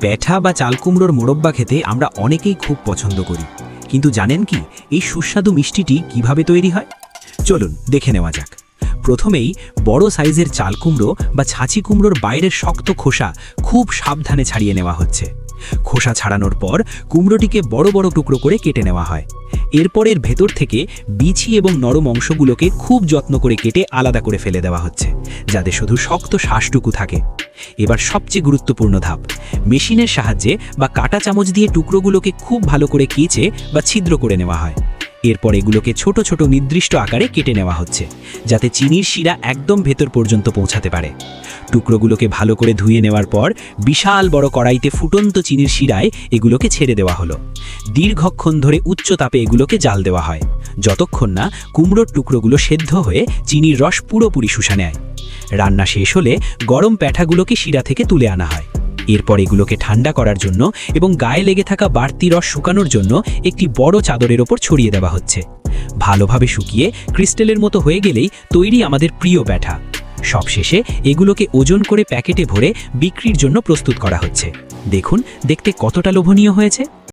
প্যাঠা বা চালকুমড়োর মোরব্বা খেতে আমরা অনেকেই খুব পছন্দ করি। কিন্তু জানেন কি, এই সুস্বাদু মিষ্টিটি কীভাবে তৈরি হয়? চলুন দেখে নেওয়া যাক। প্রথমেই বড় সাইজের চাল কুমড়ো বা ছাঁচি কুমড়োর বাইরের শক্ত খোসা খুব সাবধানে ছাড়িয়ে নেওয়া হচ্ছে। খোসা ছাড়ানোর পর কুমড়োটিকে বড় বড় টুকরো করে কেটে নেওয়া হয়। এরপর এর ভেতর থেকে বিছি এবং নরম অংশগুলোকে খুব যত্ন করে কেটে আলাদা করে ফেলে দেওয়া হচ্ছে, যাতে শুধু শক্ত শ্বাসটুকু থাকে। এবার সবচেয়ে গুরুত্বপূর্ণ ধাপ, মেশিনের সাহায্যে বা কাটা চামচ দিয়ে টুকরোগুলোকে খুব ভালো করে কেচে বা ছিদ্র করে নেওয়া হয়। এরপর এগুলোকে ছোট ছোট নির্দিষ্ট আকারে কেটে নেওয়া হচ্ছে, যাতে চিনির শিরা একদম ভেতর পর্যন্ত পৌঁছাতে পারে। টুকরোগুলোকে ভালো করে ধুয়ে নেওয়ার পর বিশাল বড় কড়াইতে ফুটন্ত চিনির শিরায় এগুলোকে ছেড়ে দেওয়া হলো। দীর্ঘক্ষণ ধরে উচ্চ তাপে এগুলোকে জাল দেওয়া হয়। যতক্ষণ না কুমড়োর টুকরোগুলো সেদ্ধ হয়ে চিনির রস পুরোপুরি শুষা নেয়। রান্না শেষ হলে গরম প্যাঠাগুলোকে শিরা থেকে তুলে আনা হয়। এরপর এগুলোকে ঠান্ডা করার জন্য এবং গায়ে লেগে থাকা বাড়তি রস শুকানোর জন্য একটি বড় চাদরের ওপর ছড়িয়ে দেওয়া হচ্ছে। ভালোভাবে শুকিয়ে ক্রিস্টেলের মতো হয়ে গেলেই তৈরি আমাদের প্রিয় ব্যাঠা সবশেষে এগুলোকে ওজন করে প্যাকেটে ভরে বিক্রির জন্য প্রস্তুত করা হচ্ছে। দেখুন, দেখতে কতটা লোভনীয় হয়েছে।